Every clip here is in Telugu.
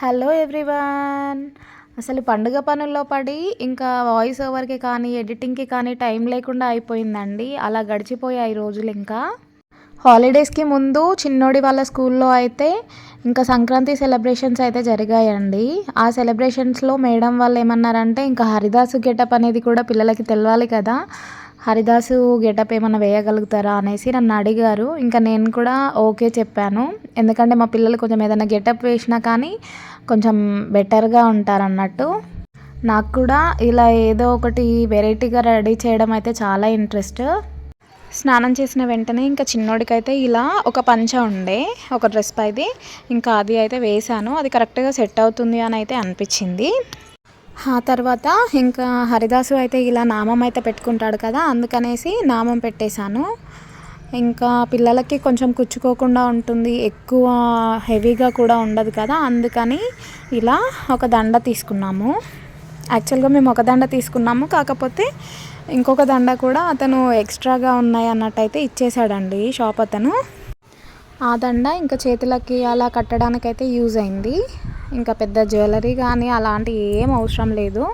Hello everyone. అసలు పండుగ పనుల్లో పడి ఇంకా వాయిస్ ఓవర్కి కానీ ఎడిటింగ్కి కానీ టైం లేకుండా అయిపోయిందండి. అలా గడిచిపోయాయి రోజులు ఇంకా. హాలిడేస్కి ముందు చిన్నోడి వాళ్ళ స్కూల్లో అయితే ఇంకా సంక్రాంతి సెలబ్రేషన్స్ అయితే జరిగాయండి. ఆ సెలబ్రేషన్స్లో మేడం వాళ్ళు ఏమన్నారంటే ఇంకా హరిదాసు గెటప్ అనేది కూడా పిల్లలకి తెలవాలి కదా. హరిదాసు గెటప్ ఏమైనా వేయగలుగుతారా అనేసి నన్ను అడిగారు. ఇంకా నేను కూడా ఓకే చెప్పాను. ఎందుకంటే మా పిల్లలు కొంచెం ఏదైనా గెటప్ వేసినా కానీ కొంచెం బెటర్గా ఉంటారన్నట్టు. నాకు కూడా ఇలా ఏదో ఒకటి వెరైటీగా రెడీ చేయడం అయితే చాలా ఇంట్రెస్ట్. స్నానం చేసిన వెంటనే ఇంకా చిన్నోడికైతే ఇలా ఒక పంచ ఉండే ఒక డ్రెస్ పైది. ఇంకా అది అయితే వేశాను. అది కరెక్ట్గా సెట్ అవుతుంది అని అయితే అనిపించింది. ఆ తర్వాత ఇంకా హరిదాసు అయితే ఇలా నామం అయితే పెట్టుకుంటాడు కదా అందుకనేసి నామం పెట్టేశాను. ఇంకా పిల్లలకి కొంచెం కుచ్చుకోకుండా ఉంటుంది ఎక్కువ హెవీగా కూడా ఉండదు కదా అందుకని ఇలా ఒక దండ తీసుకున్నాము. యాక్చువల్గా మేము ఒక దండ తీసుకున్నాము కాకపోతే ఇంకొక దండ కూడా అతను ఎక్స్ట్రాగా ఉన్నాయి అన్నట్టయితే ఇచ్చేసాడండి షాప్ అతను. ఆ దండ ఇంకా చేతులకి అలా కట్టడానికైతే యూజ్ అయింది. ఇంకా పెద్ద జ్యువెలరీ కానీ అలాంటి ఏం అవసరం లేదు.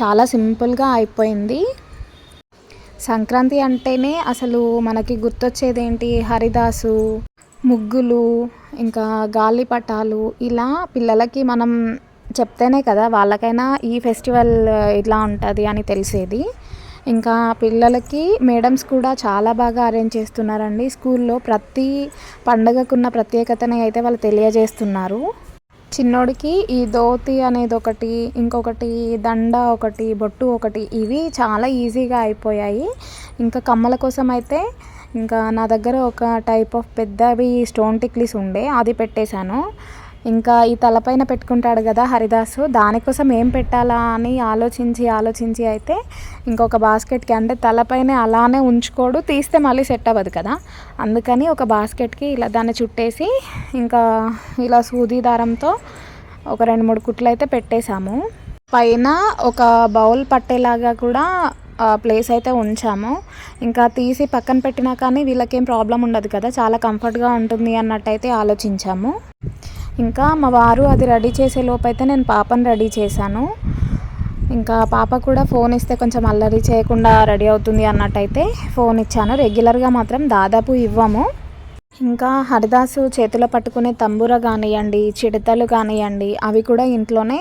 చాలా సింపుల్గా అయిపోయింది. సంక్రాంతి అంటేనే అసలు మనకి గుర్తొచ్చేది ఏంటి హరిదాసు ముగ్గులు ఇంకా గాలిపటాలు ఇలా పిల్లలకి మనం చెప్తేనే కదా వాళ్ళకైనా ఈ ఫెస్టివల్ ఇట్లా ఉంటుంది అని తెలిసేది. ఇంకా పిల్లలకి మేడమ్స్ కూడా చాలా బాగా అరేంజ్ చేస్తున్నారండి. స్కూల్లో ప్రతి పండగకున్న ప్రత్యేకతని అయితే వాళ్ళు తెలియజేస్తున్నారు. చిన్నోడికి ఈ ధోతి అనేది ఒకటి ఇంకొకటి దండ ఒకటి బొట్టు ఒకటి ఇవి చాలా ఈజీగా అయిపోయాయి. ఇంకా కమ్మల కోసం అయితే ఇంకా నా దగ్గర ఒక టైప్ ఆఫ్ పెద్దవి స్టోన్ టిక్లీస్ ఉండే అది పెట్టేశాను. ఇంకా ఈ తలపైన పెట్టుకుంటాడు కదా హరిదాసు దానికోసం ఏం పెట్టాలా అని ఆలోచించి ఆలోచించి అయితే ఇంకొక బాస్కెట్కి అంటే తలపైన అలానే ఉంచుకోడు తీస్తే మళ్ళీ సెట్ అవ్వదు కదా. అందుకని ఒక బాస్కెట్కి ఇలా దాన్ని చుట్టేసి ఇంకా ఇలా సూది దారంతో ఒక రెండు మూడు కుట్లు అయితే పెట్టేశాము. పైన ఒక బౌల్ పట్టేలాగా కూడా ప్లేస్ అయితే ఉంచాము. ఇంకా తీసి పక్కన పెట్టినా కానీ వీళ్ళకేం ప్రాబ్లం ఉండదు కదా చాలా కంఫర్ట్గా ఉంటుంది అన్నట్టయితే ఆలోచించాము. ఇంకా మా వారు అది రెడీ చేసే లోపైతే నేను పాపను రెడీ చేశాను. ఇంకా పాప కూడా ఫోన్ ఇస్తే కొంచెం అల్లరి చేయకుండా రెడీ అవుతుంది అన్నట్టయితే ఫోన్ ఇచ్చాను. రెగ్యులర్గా మాత్రం దాదాపు ఇవ్వము. ఇంకా హరిదాసు చేతిలో పట్టుకునే తంబూర కానివ్వండి చిడతలు కానివ్వండి అవి కూడా ఇంట్లోనే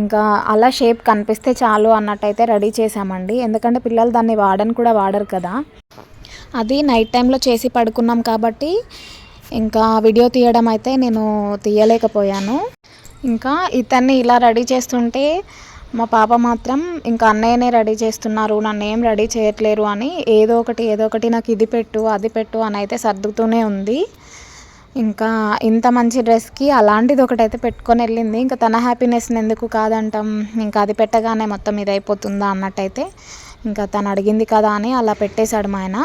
ఇంకా అలా షేప్ కనిపిస్తే చాలు అన్నట్టయితే రెడీ చేశామండి. ఎందుకంటే పిల్లలు దాన్ని వాడని కూడా వాడరు కదా. అది నైట్ టైంలో చేసి పడుకున్నాం కాబట్టి ఇంకా వీడియో తీయడం అయితే నేను తీయలేకపోయాను. ఇంకా ఇతన్ని ఇలా రెడీ చేస్తుంటే మా పాప మాత్రం ఇంకా అన్నయ్యనే రెడీ చేస్తున్నారు నన్ను ఏం రెడీ చేయట్లేరు అని ఏదో ఒకటి ఏదో ఒకటి నాకు ఇది పెట్టు అది పెట్టు అని అయితే సర్దుతూనే ఉంది. ఇంకా ఇంత మంచి డ్రెస్కి అలాంటిది ఒకటైతే పెట్టుకొని వెళ్ళింది. ఇంకా తన హ్యాపీనెస్ని ఎందుకు కాదంటాం ఇంకా అది పెట్టగానే మొత్తం ఇది అయిపోతుందా అన్నట్టయితే ఇంకా తను అడిగింది కదా అని అలా పెట్టేశాడు మా ఆయన.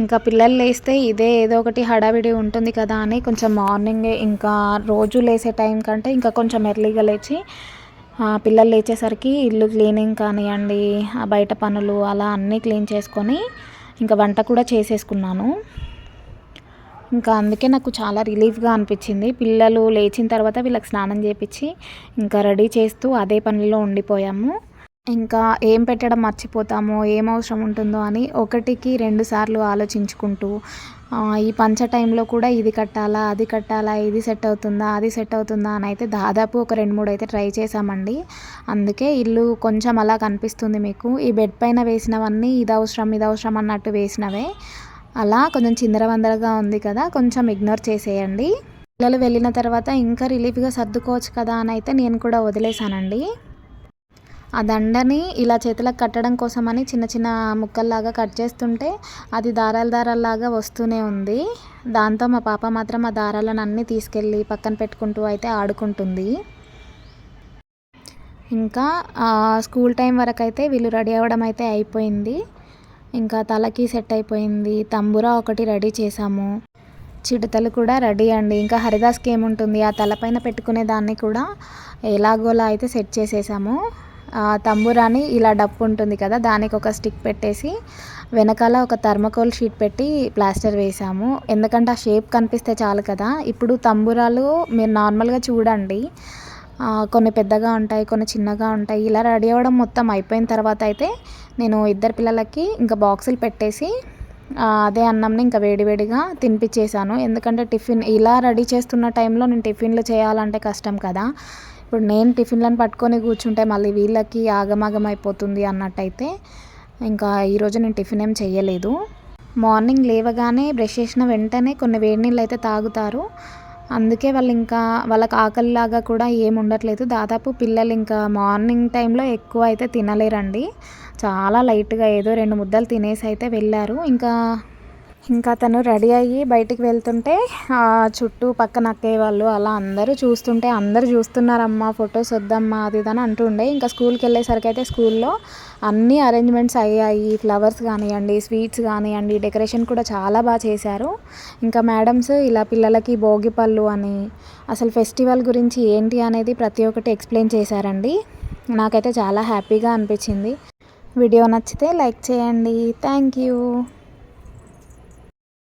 ఇంకా పిల్లలు లేస్తే ఇదే ఏదో ఒకటి హడావిడి ఉంటుంది కదా అని కొంచెం మార్నింగ్ ఇంకా రోజు లేసే టైం కంటే ఇంకా కొంచెం ఎర్లీగా లేచి పిల్లలు లేచేసరికి ఇల్లు క్లీనింగ్ కానివ్వండి బయట పనులు అలా అన్నీ క్లీన్ చేసుకొని ఇంకా వంట కూడా చేసేసుకున్నాను. ఇంకా అందుకే నాకు చాలా రిలీఫ్గా అనిపించింది. పిల్లలు లేచిన తర్వాత వీళ్ళకి స్నానం చేపించి ఇంకా రెడీ చేస్తూ అదే పనిలో ఉండిపోయాము. ఇంకా ఏం పెట్టడం మర్చిపోతామో ఏం అవసరం ఉంటుందో అని ఒకటికి రెండు సార్లు ఆలోచించుకుంటూ ఈ పంచ టైంలో కూడా ఇది కట్టాలా అది కట్టాలా ఇది సెట్ అవుతుందా అది సెట్ అవుతుందా అని అయితే దాదాపు ఒక రెండు మూడు అయితే ట్రై చేసామండి అందుకే ఇల్లు కొంచెం అలా కనిపిస్తుంది మీకు. ఈ బెడ్ పైన వేసినవన్నీ ఇది అవసరం ఇది అవసరం అన్నట్టు వేసినవే. అలా కొంచెం చిందరవందరగా ఉంది కదా కొంచెం ఇగ్నోర్ చేసేయండి. పిల్లలు వెళ్ళిన తర్వాత ఇంకా రిలీఫ్గా సర్దుకోవచ్చు కదా అని అయితే నేను కూడా వదిలేశానండి. ఆ దండని ఇలా చేతులకు కట్టడం కోసమని చిన్న చిన్న ముక్కల్లాగా కట్ చేస్తుంటే అది దారాల దారాల్లాగా వస్తూనే ఉంది. దాంతో మా పాప మాత్రం ఆ దారాలను అన్నీ తీసుకెళ్ళి పక్కన పెట్టుకుంటూ అయితే ఆడుకుంటుంది. ఇంకా స్కూల్ టైం వరకు అయితే వీళ్ళు రెడీ అవ్వడం అయితే అయిపోయింది. ఇంకా తలకి సెట్ అయిపోయింది. తంబురా ఒకటి రెడీ చేసాము చిడతలు కూడా రెడీ అండి. ఇంకా హరిదాస్కి ఏముంటుంది? ఆ తలపైన పెట్టుకునే దాన్ని కూడా ఎలాగోలా అయితే సెట్ చేసేసాము. తంబురాని ఇలా డప్పు ఉంటుంది కదా దానికి ఒక స్టిక్ పెట్టేసి వెనకాల ఒక థర్మకోల్ షీట్ పెట్టి ప్లాస్టర్ వేసాము ఎందుకంటే ఆ షేప్ కనిపిస్తే చాలు కదా. ఇప్పుడు తంబురాలు మీరు నార్మల్గా చూడండి. కొన్ని పెద్దగా ఉంటాయి కొన్ని చిన్నగా ఉంటాయి. ఇలా రెడీ అవ్వడం మొత్తం అయిపోయిన తర్వాత అయితే నేను ఇద్దరు పిల్లలకి ఇంకా బాక్సులు పెట్టేసి అదే అన్నంని ఇంకా వేడివేడిగా తినిపించేశాను ఎందుకంటే టిఫిన్ ఇలా రెడీ చేస్తున్న టైంలో నేను టిఫిన్లు చేయాలంటే కష్టం కదా. ఇప్పుడు నేను టిఫిన్లను పట్టుకొని కూర్చుంటే మళ్ళీ వీళ్ళకి ఆగమాగం అయిపోతుంది అన్నట్టయితే ఇంకా ఈరోజు నేను టిఫిన్ ఏం చేయలేదు మార్నింగ్ లేవగానే బ్రష్ చేసిన వెంటనే కొన్ని వేడి నీళ్ళు అయితే తాగుతారు. అందుకే వాళ్ళు ఇంకా వాళ్ళకి ఆకలిలాగా కూడా ఏమి ఉండట్లేదు. దాదాపు పిల్లలు ఇంకా మార్నింగ్ టైంలో ఎక్కువ అయితే తినలేరండి. చాలా లైట్గా ఏదో రెండు ముద్దలు తినేసి అయితే వెళ్ళారు. ఇంకా ఇంకా తను రెడీ అయ్యి బయటికి వెళ్తుంటే చుట్టూ పక్కన అక్కయ్య వాళ్ళు అలా అందరూ చూస్తుంటే అందరూ చూస్తున్నారమ్మా ఫొటోస్ వద్దమ్మా అది ఇది అని అంటుండే ఇంకా స్కూల్కి వెళ్ళేసరికి అయితే స్కూల్లో అన్ని అరేంజ్మెంట్స్ అయ్యాయి. ఫ్లవర్స్ కానివ్వండి స్వీట్స్ కానివ్వండి డెకరేషన్ కూడా చాలా బాగా చేశారు. ఇంకా మేడమ్స్ ఇలా పిల్లలకి భోగి పళ్ళు అని అసలు ఫెస్టివల్ గురించి ఏంటి అనేది ప్రతి ఒక్కటి ఎక్స్ప్లెయిన్ చేశారండి. నాకైతే చాలా హ్యాపీగా అనిపించింది. వీడియో నచ్చితే లైక్ చేయండి. Thank you.